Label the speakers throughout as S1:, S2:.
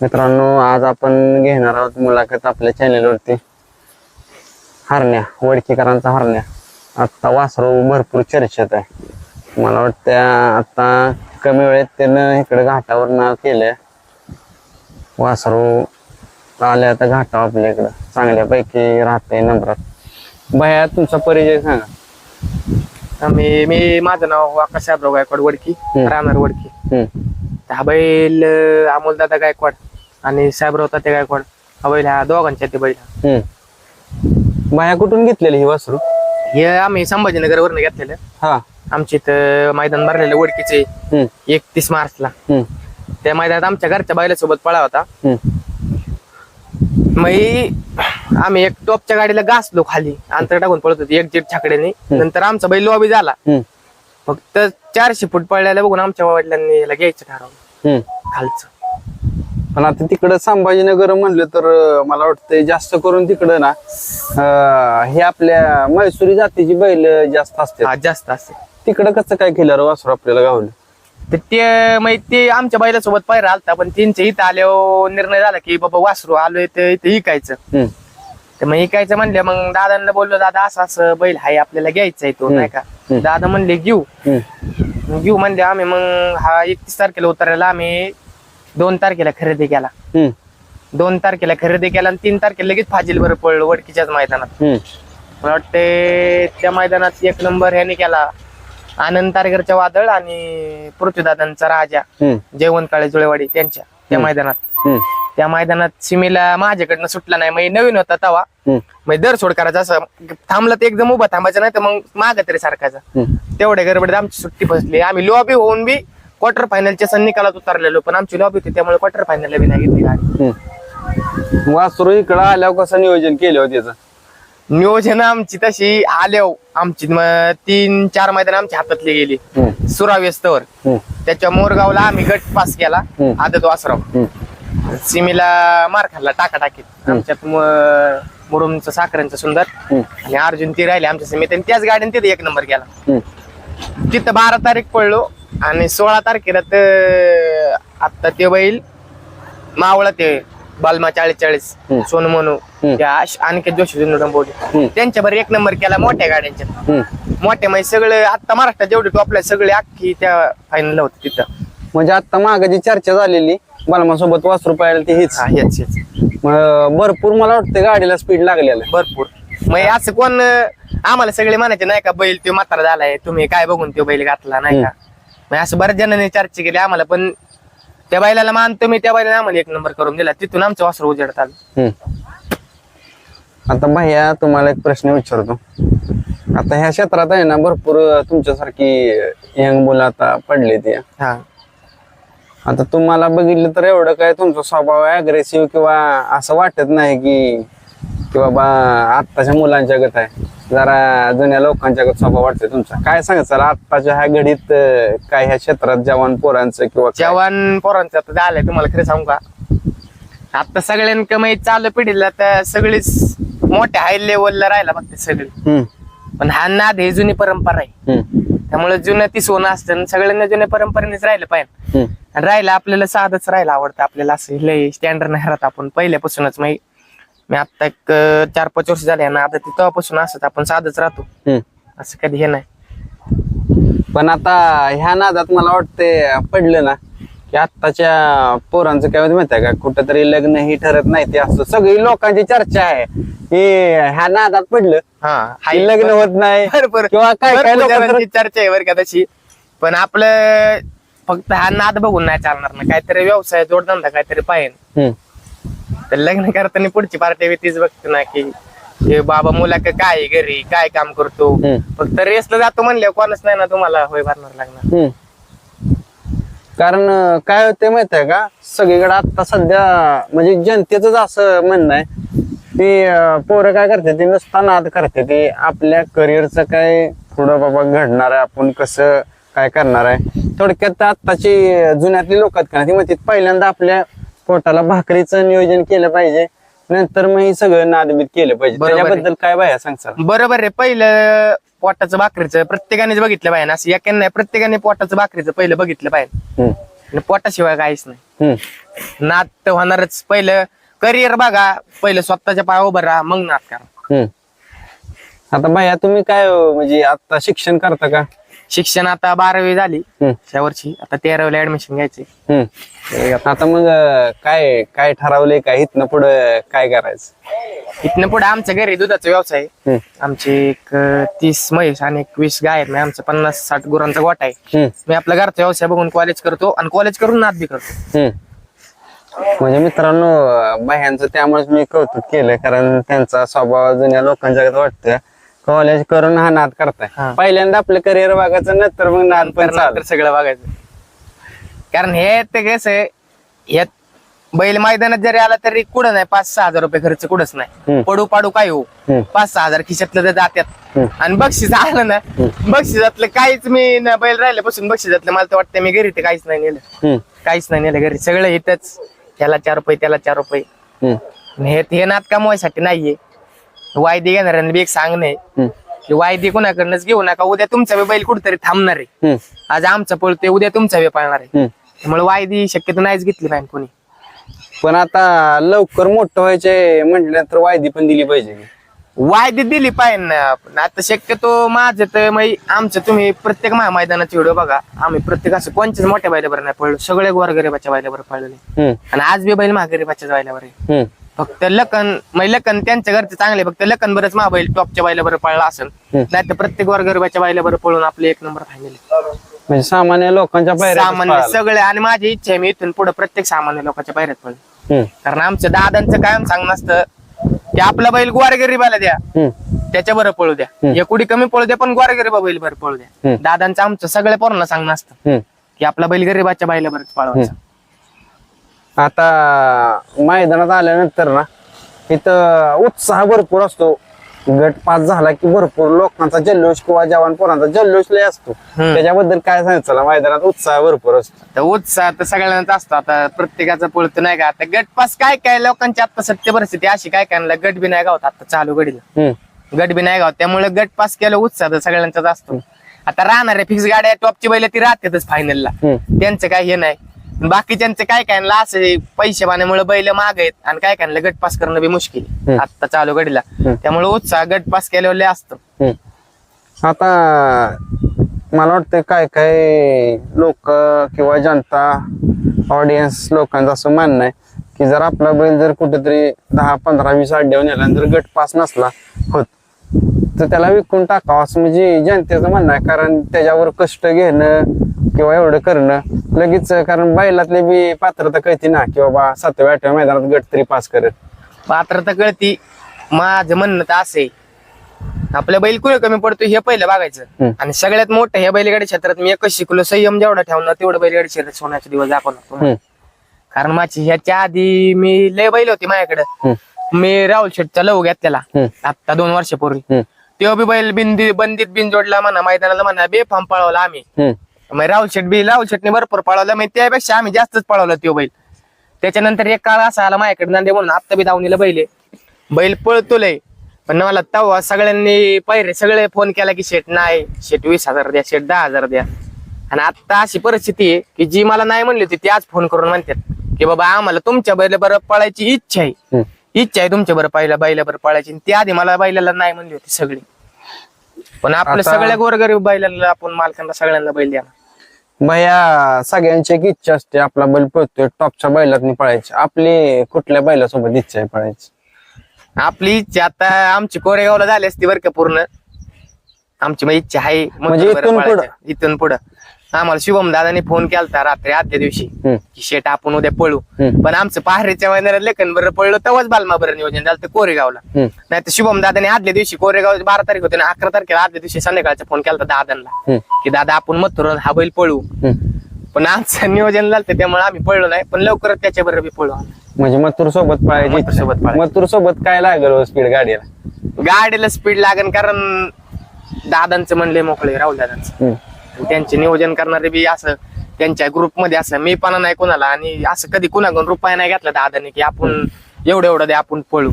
S1: मित्रांनो आज आपण घेणार आहोत मुलाखत आपल्या चॅनेलवरती. हरण्या वडकीकरांचा हरण्या. आत्ता वासरू भरपूर चर्चेत आहे. मला वाटतं आता कमी वेळेत त्यानं इकडे घाटावर नाव केलंय. वासरू आले आता घाटावर आपल्या इकडं. चांगल्यापैकी राहते नंबरात भया तुमचा परिचय सांगा.
S2: मी मी माझं नाव आकाश साहेबराव गायकवाड वडकी. राहणार वडकी. हा बैल अमोल दादा गायकवाड. आणि साहेबराव तात्या गायकवाड हा बैल हा दोघांच्या ते बैल.
S1: हम्म. भया कुठून घेतलेली ही वासरू?
S2: हे आम्ही संभाजीनगर वरनं घेतलेलं.
S1: हा.
S2: आमच्या इथं मैदान भरलेलं
S1: हम्म,
S2: एकतीस मार्चला.
S1: हम्म,
S2: त्या मैदानात आमच्या घरच्या बैलासोबत पळा होता.
S1: हम्म.
S2: मग आम्ही एक टॉपच्या गाडीला गासलो खाली. अंतर टाकून पळत होती एक जीट छाकड्याने. नंतर आमचा बैल लॉबी झाला.
S1: हम्म,
S2: फक्त चारशे फूट पळल्याला बघून आमच्या वडिलांनी याला घ्यायचं ठरवलं.
S1: हम्म.
S2: खालचं.
S1: पण आता तिकडं संभाजीनगर म्हणलं तर मला वाटतं जास्त करून तिकडं ना अं, हे आपल्या मैसुरी जातीची बैल जास्त असते
S2: हा जास्त असते.
S1: तिकडं कसं काय केलं वासरू आपल्याला गावलं
S2: तर ते मग ते आमच्या बैलासोबत पायरा आलता पण त्यांच्या इथं आल्यावर निर्णय झाला की बाबा वासरू आलोय तर इथं इकायचं.
S1: हम्म,
S2: तर मग इकायचं म्हणलं मग दादांना बोललो दादा असं असं बैल हाय आपल्याला घ्यायचा आहे तो नाही का?
S1: हम्म.
S2: दादा म्हणले घेऊ.
S1: हम्म,
S2: घेऊ म्हणले आम्ही मग हा एकतीस तारखेला उतरायला आम्ही दोन तारखेला खरेदी केला.
S1: हम्म,
S2: दोन तारखेला खरेदी केला आणि तीन तारखेला लगेच फाजील बरं पडलो वडकीच्याच मैदानात.
S1: हम्म,
S2: मला वाटते त्या मैदानात एक नंबर ह्याने केला. आनंद तारगरच्या वादळ आणि पृथ्वीदादांचा राजा
S1: हम्म,
S2: जयवंत काळे जुळेवाडी त्यांच्या त्या मैदानात.
S1: हम्म,
S2: त्या मैदानात सीमेला माझ्याकडनं सुटला नाही. मग नवीन होता तवा.
S1: हम्म,
S2: मग दर सोड करायचा असं. थांबलं तर एकदम उभा थांबायचं नाही तर मग माग तरी सारखायचा.
S1: हम्म.
S2: तेवढ्या गडबडीत आमची सुट्टी फसली. आम्ही लॉबी होऊन बी क्वार्टर फायनलच्या सण निकालात उतरलेलो पण आमची लॉबी होती त्यामुळे क्वार्टर फायनलला बी नाही घेतली गाडी
S1: हम्म. वासरू इकडं आल्यावर कसं नियोजन केलं होतं त्याचं?
S2: नियोजन आमची तशी आल्याव आमची तीन चार मैदान आमच्या हातातली गेली.
S1: हम्म,
S2: सुराव्यस्तवर
S1: हम्म,
S2: त्याच्या मोरगावला आम्ही गट पास केला
S1: हम्म.
S2: आदत वासराव.
S1: हम्म,
S2: सीमेला मार खाल्ला टाका टाकीत. आमच्यात मुरुमचं साखरांचं सुंदर
S1: हम्म,
S2: आणि अर्जुन ती राहिले आमच्या सीमेत आणि त्याच गाडीने तिथे एक नंबर केला
S1: हम्म.
S2: तिथं बारा तारीख पडलो. आणि सोळा तारखेला तर आता ते बैल मावळा ते बालमा चाळीस चाळीस. सोनू म्हणू
S1: हम्म.
S2: त्या अनिकेत जोशी
S1: हम्म.
S2: बोलले त्यांच्या बरं एक नंबर केला मोठ्या गाड्यांच्या. मोठ्या म्हणजे सगळे आता महाराष्ट्रात जेवढे टॉपला सगळे अख्खी त्या फायनल होते तिथं
S1: म्हणजे आता मागं जी चर्चा झालेली बालमा सोबत वासरू पाहिलं ते हेच
S2: हेच हेच
S1: मग भरपूर मला वाटतं गाडीला स्पीड लागलेलं आहे.
S2: भरपूर मग हे असं कोण अं, आम्हाला सगळे म्हणायचे नाही का बैल तो म्हातारा झालाय तुम्ही काय बघून तो बैल घातला नाही का मग असं बऱ्याच जणांनी चर्चा केली आम्हाला पण त्या बैलाला मानतो मी त्या बैलाने आम्हाला एक नंबर करून दिला. तिथून आमचं वासर उजेडत आलं.
S1: हम्म. आता भैया तुम्हाला एक प्रश्न विचारतो. आता ह्या क्षेत्रात आहे ना भरपूर तुमच्यासारखी यंग मुलं आता पडले ते
S2: हा.
S1: आता तुम्हाला बघितलं तर एवढं काय तुमचा स्वभाव अग्रेसिव्ह किंवा असं वाटत नाही की की बाबा आत्ताच्या मुलांच्या गत आहे? जरा जुन्या लोकांच्या स्वभाव वाटतोय तुमचा. काय सांगायचं चला आत्ताच्या ह्या घडीत अं, काय ह्या क्षेत्रात जवान पोरांचं किंवा काय?
S2: जवान पोरांचं आता झालंय तुम्हाला खरं सांगू का? आता सगळ्यांक माहिती चालू पिढीला तर सगळीच मोठ्या हाय लेवलला राहिला बघते सगळे.
S1: हम्म,
S2: पण हा नाद हे जुनी परंपरा आहे.
S1: हम्म,
S2: त्यामुळे जुनं ती सोनं असतं आणि सगळ्यांना जुन्या परंपरेनेच राहिलं पाहिजे.
S1: हम्म,
S2: आणि राहिलं आपल्याला साधच राहायला आवडतं आपल्याला असं लय स्टँडर्ड नाही राहत आपण पहिल्यापासूनच मी मी आता एक अं, चार पाच वर्ष झाले ना आता तेव्हापासून असत आपण साधच राहतो.
S1: हम्म.
S2: असं कधी हे नाही.
S1: पण आता ह्या नादात मला वाटते पडलं ना की आत्ताच्या पोरांचं काय माहिती आहे का कुठंतरी लग्न ही ठरत नाही ते असं सगळी लोकांची चर्चा आहे की ह्या नादात पडलं
S2: हा
S1: की लग्न होत नाही
S2: बरोबर
S1: किंवा काय काय
S2: भरपूर
S1: लोक
S2: जणांची चर्चा आहे बरं का तशी. पण आपलं फक्त हा नाद बघून नाही चालणार ना. काहीतरी व्यवसाय जोडधंदा काहीतरी पाहिजे. तर लग्न करताना पुढची पार्टी तीच बघते ना की हे बाबा मुला काय आहे घरी काय काम करतो. फक्त रेसला जातो म्हणले कोणच नाही ना तुम्हाला होय भरणार लागणार.
S1: कारण अं, काय होते माहीत आहे का? सगळीकडे आता सध्या म्हणजे जनतेच असं म्हणणं आहे अं, पोरं काय करते ते नुसता नाद करते ते आपल्या करिअरचं काय पुढं बाबा घडणार आहे आपण कसं काय करणार आहे. थोडक्यात आत्ताची जुन्यातली लोक आहेत का ती म्हणतात पहिल्यांदा आपल्या पोटाला भाकरीचं नियोजन केलं पाहिजे. नंतर मग हे सगळं नादबीत केलं पाहिजे.
S2: बरोबर आहे.
S1: त्याच्याबद्दल काय बाया सांगसाल
S2: बरोबर रे पहिलं पोटाचं भाकरीचं प्रत्येकानेच बघितलं पाहिजे असं एकाने नाही प्रत्येकाने पोटाचं भाकरीचं पहिलं बघितलं पाहिजे.
S1: हम्म,
S2: आणि पोटाशिवाय काहीच नाही.
S1: हम्म.
S2: नाद तर होणारच. पहिलं करिअर बघा. पहिलं स्वतःच्या पाया उभं राहा. मग नाद करा.
S1: हम्म. आता भैया तुम्ही काय अं, म्हणजे आता शिक्षण करता का?
S2: शिक्षण आता बारावी झाली
S1: हम्म.
S2: या वर्षी. आता तेरावीला ऍडमिशन घ्यायचे.
S1: हम्म. आता मग अं, काय काय ठरवलंय का? इथनं पुढं काय करायचं?
S2: इथनं पुढे आमच्या घरी दुधाचा व्यवसाय आहे.
S1: हम्म.
S2: आमचे एक अं, तीस म्हैस आणि एक वीस गाय आहेत. म्हणजे आमचा पन्नास साठ गुरांचा गोठा आहे.
S1: हम्म.
S2: मी आपला घरचा व्यवसाय बघून कॉलेज करतो आणि कॉलेज करून नाद बी करतो.
S1: हम्म. म्हणजे मित्रांनो अं, बाह्यांचं त्यामुळेच मी कौतुक केलं कारण त्यांचा स्वभाव जुन्या लोकांच्या वाटतं कॉलेज करून हा नाद
S2: हा.
S1: करताय पहिल्यांदा आपलं करिअर बघायचं नंतर मग नाद पण
S2: तर
S1: चालू.
S2: नंतर सगळं बघायचं कारण हे ते कसं आहे हे बैल मैदानात जरी आला तरी कुठं नाही पाच सहा हजार रुपये खर्च कुठंच नाही. पडू पाडू काय हो?
S1: हम्म.
S2: पाच सहा हजार खिशातलं तर जात्यात.
S1: हम्म.
S2: आणि बक्षीस आलं ना बक्षिसातलं काहीच मी न बैल राहिल्यापासून बक्षिसातलं मला तर वाटतं मी घरी ते काहीच नाही नेलं.
S1: हम्म,
S2: काहीच नाही नेलं घरी. सगळं इथंच. त्याला चार रुपये त्याला चार रुपये.
S1: हम्म,
S2: आणि हे हे नात कमवायसाठी नाहीये. वायदे घेणाऱ्यांना बी एक सांगणं.
S1: हम्म,
S2: की वायदे कोणाकडनंच घेऊ नका. उद्या तुमचा बी बैल कुठेतरी थांबणार आहे.
S1: हम्म,
S2: आज आमचा पळतोय उद्या तुमचा बी पळणार आहे.
S1: हम्म.
S2: त्यामुळे वायदी शक्यतो नाहीच घेतली पाहिजे कोणी.
S1: पण आता लवकर मोठं व्हायचे म्हटल्यानंतर वायदी पण दिली पाहिजे.
S2: वायदी दिली पाहिजे ना. पण आता शक्यतो माझं तर मग आमचं तुम्ही प्रत्येक महा मैदानाचे व्हिडिओ बघा. आम्ही प्रत्येक असं कोणच्याच मोठ्या बैलाबर नाही पळलो. सगळे गोरगरीबाच्या बैलाबर पळलेले.
S1: हम्म,
S2: आणि आज बी बैल महागरीबाच्या बैलावर आहे.
S1: हम्म,
S2: फक्त लखन म्हणजे लखन त्यांच्या घरचे चांगले फक्त लखन बरंच मा बैल टॉपच्या बैलाबर पळला असेल. नाही तर प्रत्येक वर्गरीबाच्या बैलाबर पळून आपले एक नंबर फायनल
S1: म्हणजे सामान्य लोकांच्या
S2: सामान्य
S1: पायऱ्या
S2: सगळे आणि माझी इच्छा आहे मी इथून पुढे प्रत्येक सामान्य लोकांच्या पायऱ्यात पळेल. कारण आमच्या दादांचं कायम सांगणं असतं की आपला बैल गोरगरीबाला द्या. त्याच्या बरं पळू द्या. एकुडी कमी पळू द्या पण गोरगरीबा बैल बरं पळू द्या. दादांचं आमचं सगळ्या पोरांना सांगणं असतं की आपला बैल गरीबाच्या बैला बरंच पळवायचा.
S1: आता मैदानात आल्यानंतर ना इथं उत्साह भरपूर असतो. गट पास झाला की भरपूर लोकांचा जल्लोष किंवा जवान पोरांचा जल्लोष लय असतो. त्याच्याबद्दल काय सांगायचं? मैदानात उत्साह भरपूर असतो.
S2: तर उत्साह तर सगळ्यांनाच असतो. आता प्रत्येकाचा पळतो नाही का? आता गट पास काय काय लोकांची आता सत्य परिस्थिती अशी काय काय गट बी नाही गावत आता चालू
S1: हम्म,
S2: गट बी नाही गावत. त्यामुळे गट पास केलं उत्साह तर सगळ्यांचाच असतो. आता राहणारे फिक्स गाड्या टॉपची बैल ती राहतातच फायनलला त्यांचं काय हे नाही. बाकीच्यांचं काय काय असं पैसे पाण्यामुळे बैल माग आहेत आणि काय काय गट पास करणं बी मुश्किल.
S1: हम्म.
S2: आता चालू घडीला
S1: हम्म.
S2: त्यामुळे उत्साह गट पास केल्यावर लय असतो
S1: हम्म. आता मला वाटतं काय काय लोक किंवा जनता ऑडियन्स लोकांचं असं मानणं आहे की जर आपला बैल जर कुठेतरी दहा पंधरा वीस अड्ड्यावर नेला जर गट पास नसला होत तर त्याला विकून टाकावं असं म्हणजे जनतेचं म्हणणं आहे कारण त्याच्यावर कष्ट घेणं किंवा एवढं करणं. लगेच कारण बैलातली बी पात्रता कळते ना की बाबा सातव्या आठव्या मैदानात गट तरी पास करेल.
S2: पात्रता कळती. माझं म्हणणं तर असं आपल्या बैल कुठे कमी पडतो हे पहिलं बघायचं. आणि सगळ्यात मोठं हे बैलगाडी क्षेत्रात मी एकच शिकलो संयम जेवढा ठेवणार तेवढं बैलगाडी क्षेत्रात सोन्याचे दिवस दाखवणार कारण माझी ह्याच्या आधी मी लय बैल होती माझ्याकडे. मी राहुल शेटचा लव घेतलेला. आता दोन वर्षापूर्वी. तेव्हा बी बैल बिंदी बंदीत बिन जोडला म्हणा मैदानाला म्हणा बेफाम पळवला आम्ही. मग राहुल शेट बी राहुल शेटने भरपूर पळवलं. मग त्यापेक्षा आम्ही जास्तच पळवलं तो बैल. त्याच्यानंतर एक काळ असा आला माझ्याकडे नांदे म्हणून आत्ता बी दावणीला बैल आहे. बैल पळतो लय पण मला तेव्हा सगळ्यांनी पहिरे सगळे फोन केला की शेट नाही शेट वीस हजार द्या शेट दहा हजार द्या. आणि आता अशी परिस्थिती आहे की जी मला नाही म्हणली होती ती आज फोन करून म्हणतात की बाबा आम्हाला तुमच्या बैल बरं पळायची इच्छा आहे.
S1: हम्म.
S2: इच्छा आहे तुमच्या बरं पहिला बैला बरं पळायची. आणि ती आधी मला बैलाला नाही म्हणली होती सगळी. पण आपल्या
S1: आता-
S2: सगळ्या गोरगरीब बैलाला आपण मालकांना सगळ्यांना बैल द्या
S1: भैया सगळ्यांची एक इच्छा असते आपला बैल पळतोय टॉपच्या बैलातनी पळायची आपली कुठल्या बैलासोबत इच्छा आहे पळायची
S2: आपली इच्छा आता आमची कोरेगावला झाली असती बरं का पूर्ण आमची मग इच्छा आहे मग
S1: म्हणजे इथून. पुढं?
S2: इथून पुढं आम्हाला शुभम दादाने फोन केलता रात्री आदल्या दिवशी.
S1: हम्म,
S2: की शेट आपण उद्या पळू.
S1: हम्म.
S2: पण आमचं पहारेच्या महिन्याला लेखन बरं पडलं तेव्हाच बालमा बरं नियोजन झालं होतं कोरेगावला.
S1: हम्म,
S2: नाही तर शुभम दादाने आदल्या दिवशी कोरेगाव बारा तारीख होते ना अकरा तारखेला आदल्या दिवशी संध्याकाळचा फोन केला दादांना.
S1: हम्म,
S2: की दादा आपण मथुर हा बैल पळू.
S1: हम्म.
S2: पण आमचं नियोजन झालं त्यामुळे आम्ही पळलो नाही. पण लवकरच त्याच्या बरोबर पळू आम्ही.
S1: म्हणजे मथुर सोबत पळायची इच्छा.
S2: सोबत पळायची.
S1: मथुर सोबत काय लागेल स्पीड गाडीला?
S2: गाडीला स्पीड लागेल कारण दादांचं म्हणले मोकळे राहुल दादांचं.
S1: हम्म,
S2: त्यांचे नियोजन करणारे बी असं त्यांच्या ग्रुपमध्ये असं मी पण नाही कोणाला आणि असं कधी कुणाकडून रुपया नाही घेतला दादाने की आपण एवढं एवढं दे आपण पळू.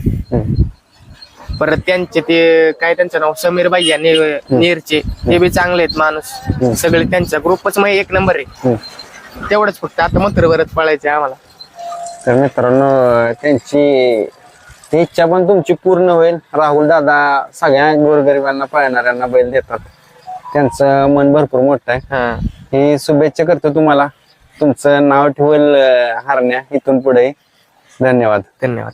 S2: परत त्यांचे ते काय त्यांचं नाव समीर बाई या नेरचे ते बी चांगले आहेत माणूस. सगळे त्यांचा ग्रुपच मग एक नंबर आहे. तेवढंच फक्त आता मंत्रवरच पळायचे आम्हाला.
S1: तर मित्रांनो त्यांची ती इच्छा पण तुमची पूर्ण होईल. राहुल दादा सगळ्या गोरगरिबांना पळणाऱ्यांना बैल देतात. त्यांचं मन भरपूर मोठं आहे.
S2: हा.
S1: ही शुभेच्छा करतो तुम्हाला. तुमचं नाव ठेवल हारण्या इथून पुढे. धन्यवाद.
S2: धन्यवाद.